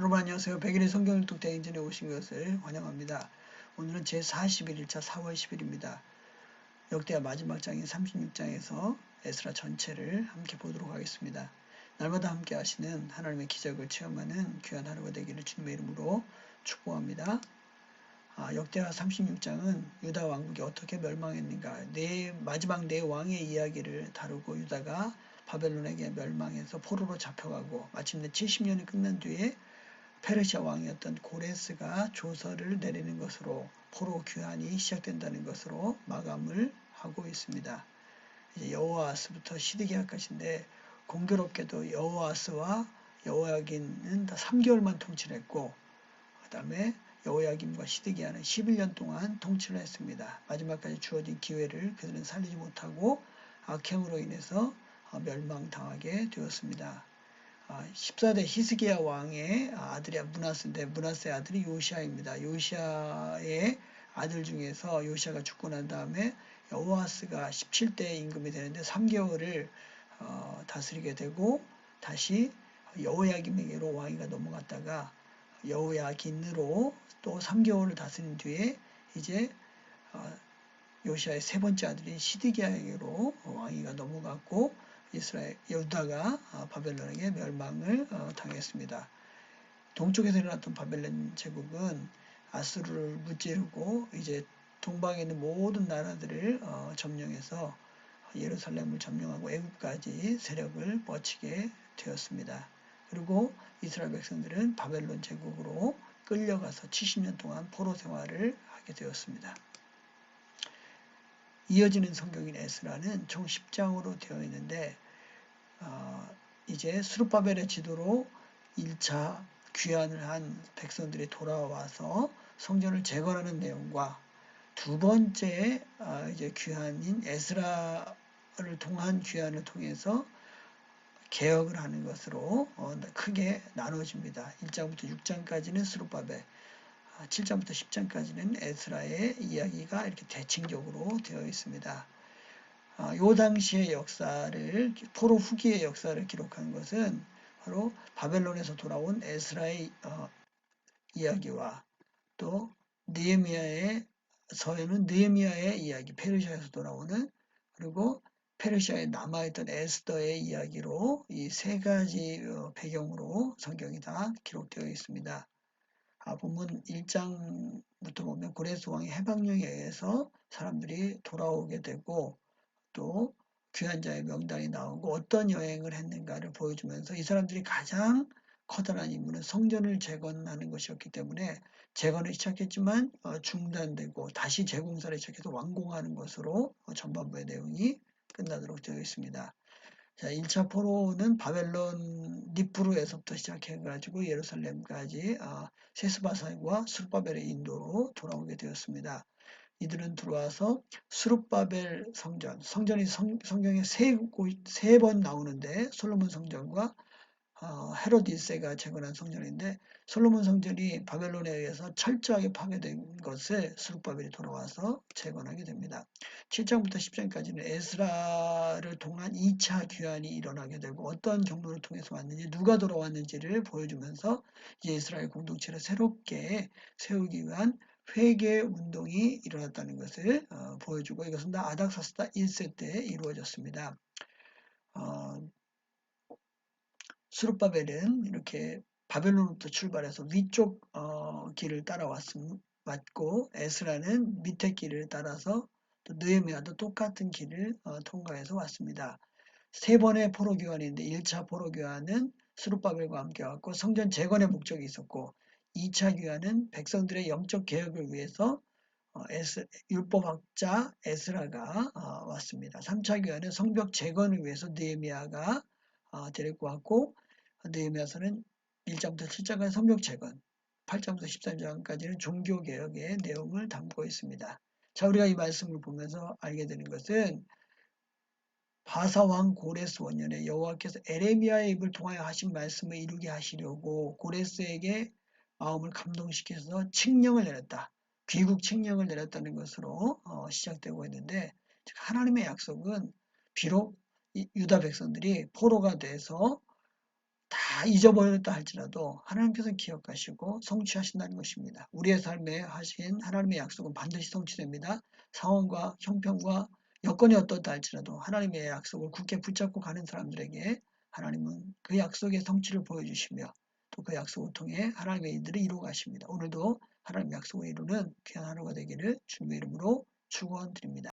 여러분 안녕하세요. 백일의 성경을독 대행진에 오신 것을 환영합니다. 오늘은 제41일차 4월 10일입니다. 역대하 마지막 장인 36장에서 에스라 전체를 함께 보도록 하겠습니다. 날마다 함께 하시는 하나님의 기적을 체험하는 귀한 하루가 되기를 주님의 이름으로 축복합니다. 아, 역대하 36장은 유다 왕국이 어떻게 멸망했는가 네 마지막 네 왕의 이야기를 다루고 유다가 바벨론에게 멸망해서 포로로 잡혀가고 마침내 70년이 끝난 뒤에 페르시아 왕이었던 고레스가 조서를 내리는 것으로 포로 귀환이 시작된다는 것으로 마감을 하고 있습니다. 이제 여호아스부터 시드기야까지인데 공교롭게도 여호아스와 여호야긴은 다 3개월만 통치를 했고 그 다음에 여호야김과 시드기야는 11년 동안 통치를 했습니다. 마지막까지 주어진 기회를 그들은 살리지 못하고 악행으로 인해서 멸망당하게 되었습니다. 14대 아, 히스기야 왕의 아들이 문하스인데 문하스의 아들이 요시아입니다. 요시아의 아들 중에서 요시아가 죽고 난 다음에 여호아스가 17대 임금이 되는데 3개월을 어, 다스리게 되고 다시 여호야김에게로 왕위가 넘어갔다가 여호야긴으로 또 3개월을 다스린 뒤에 이제 어, 요시아의 세 번째 아들인 시드기야에게로 왕위가 넘어갔고 이스라엘 여다가 어, 바벨론에게 멸망을 어, 당했습니다. 동쪽에서 일어났던 바벨론 제국은 아수르를 무찌르고 이제 동방에 있는 모든 나라들을 어, 점령해서 예루살렘을 점령하고 애국까지 세력을 뻗치게 되었습니다. 그리고 이스라엘 백성들은 바벨론 제국으로 끌려가서 70년 동안 포로 생활을 하게 되었습니다. 이어지는 성경인 에스라는 총 10장으로 되어 있는데 어, 이제 수르바벨의 지도로 1차 귀환을 한 백성들이 돌아와서 성전을 재건하는 내용과 두 번째 어, 이제 귀환인 에스라를 통한 귀환을 통해서 개혁을 하는 것으로 어, 크게 나눠집니다. 1장부터 6장까지는 수르바벨, 7장부터 10장까지는 에스라의 이야기가 이렇게 대칭적으로 되어 있습니다. 아, 요 당시의 역사를 포로 후기의 역사를 기록한 것은 바로 바벨론에서 돌아온 에스라의 어, 이야기와 또 느헤미야의 서에는 느헤미야의 이야기, 페르시아에서 돌아오는 그리고 페르시아에 남아있던 에스더의 이야기로 이 세 가지 어, 배경으로 성경이 다 기록되어 있습니다. 아, 본문 1장부터 보면 고레스 왕의 해방령에 의해서 사람들이 돌아오게 되고 또 귀한 자의 명단이 나오고 어떤 여행을 했는가를 보여주면서 이 사람들이 가장 커다란 임무는 성전을 재건하는 것이었기 때문에 재건을 시작했지만 어, 중단되고 다시 재공사를 시작해서 완공하는 것으로 어, 전반부의 내용이 끝나도록 되어 있습니다. 자, 1차 포로는 바벨론 니프루에서부터 시작해가지고 예루살렘까지 아, 세스바산과 술바벨의 인도로 돌아오게 되었습니다. 이들은 들어와서 수룹바벨 성전, 성전이 성, 경에 세번 나오는데 솔로몬 성전과 어, 헤롯 1세가 재건한 성전인데 솔로몬 성전이 바벨론에 의해서 철저하게 파괴된 것을 수룹바벨이 돌아와서 재건하게 됩니다. 7장부터 10장까지는 에스라를 통한 2차 귀환이 일어나게 되고 어떤 경로를 통해서 왔는지 누가 돌아왔는지를 보여주면서 이제 이스라엘 공동체를 새롭게 세우기 위한 회개 운동이 일어났다는 것을 어, 보여주고 이것은 다 아닥사스다 1세 때 이루어졌습니다. 어, 수르바벨은 이렇게 바벨론부터 출발해서 위쪽 어, 길을 따라왔고 에스라는 밑에 길을 따라서 또 느헤미야도 똑같은 길을 어, 통과해서 왔습니다. 세 번의 포로 교환인데 1차 포로 교환은 수르바벨과 함께 왔고 성전 재건의 목적이 있었고 2차 교환은 백성들의 영적 개혁을 위해서 어, 에스, 율법학자 에스라가 어, 왔습니다. 3차 교환은 성벽 재건을 위해서 느헤미야가 어, 데리고 왔고 느헤미야서는 1장부터 7장까지 성벽 재건, 8장부터 13장까지는 종교 개혁의 내용을 담고 있습니다. 자, 우리가 이 말씀을 보면서 알게 되는 것은 바사왕 고레스 원년에 여호와께서 에레미야의 입을 통하여 하신 말씀을 이루게 하시려고 고레스에게 마음을 감동시켜서 칙령을 내렸다. 귀국 칙령을 내렸다는 것으로 어, 시작되고 있는데 하나님의 약속은 비록 유다 백성들이 포로가 돼서 다 다 잊어버렸다 할지라도 하나님께서 기억하시고 성취하신다는 것입니다. 우리의 삶에 하신 하나님의 약속은 반드시 성취됩니다. 상황과 형편과 여건이 어떻다 할지라도 하나님의 약속을 굳게 붙잡고 가는 사람들에게 하나님은 그 약속의 성취를 보여주시며 또 그 약속을 통해 하나님의 일들을 이루어 가십니다. 오늘도 하나님의 약속을 이루는 귀한 하루가 되기를 주님의 이름으로 축원드립니다.